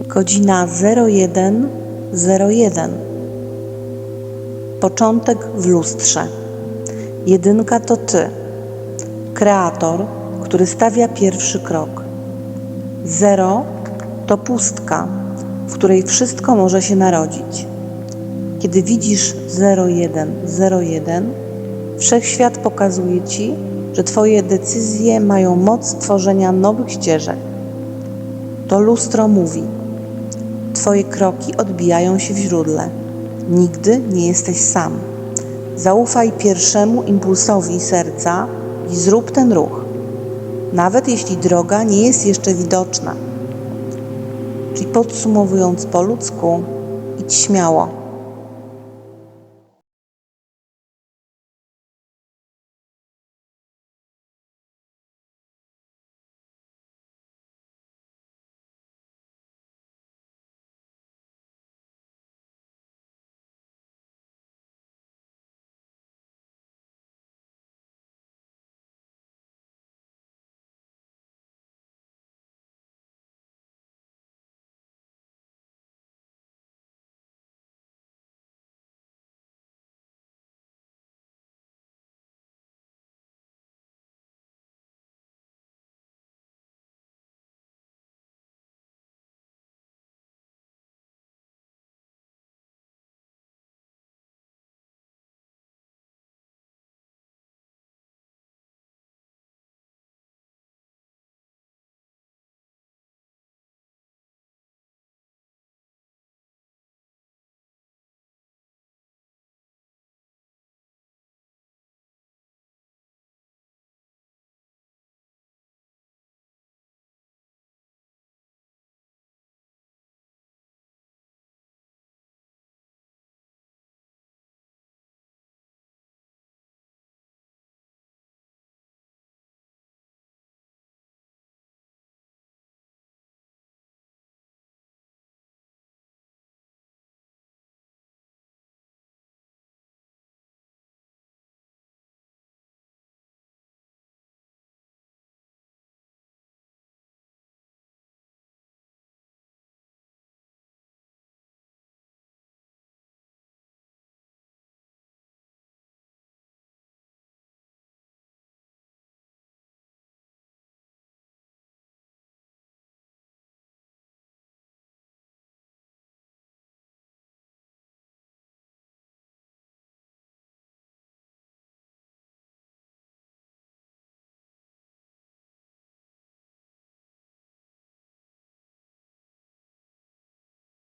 Godzina 01.01. Początek w lustrze. Jedynka to ty, kreator, który stawia pierwszy krok. Zero to pustka, w której wszystko może się narodzić. Kiedy widzisz 0101, wszechświat pokazuje ci, że Twoje decyzje mają moc tworzenia nowych ścieżek. To lustro mówi: Twoje kroki odbijają się w źródle. Nigdy nie jesteś sam. Zaufaj pierwszemu impulsowi serca i zrób ten ruch, nawet jeśli droga nie jest jeszcze widoczna. Czyli podsumowując po ludzku, idź śmiało.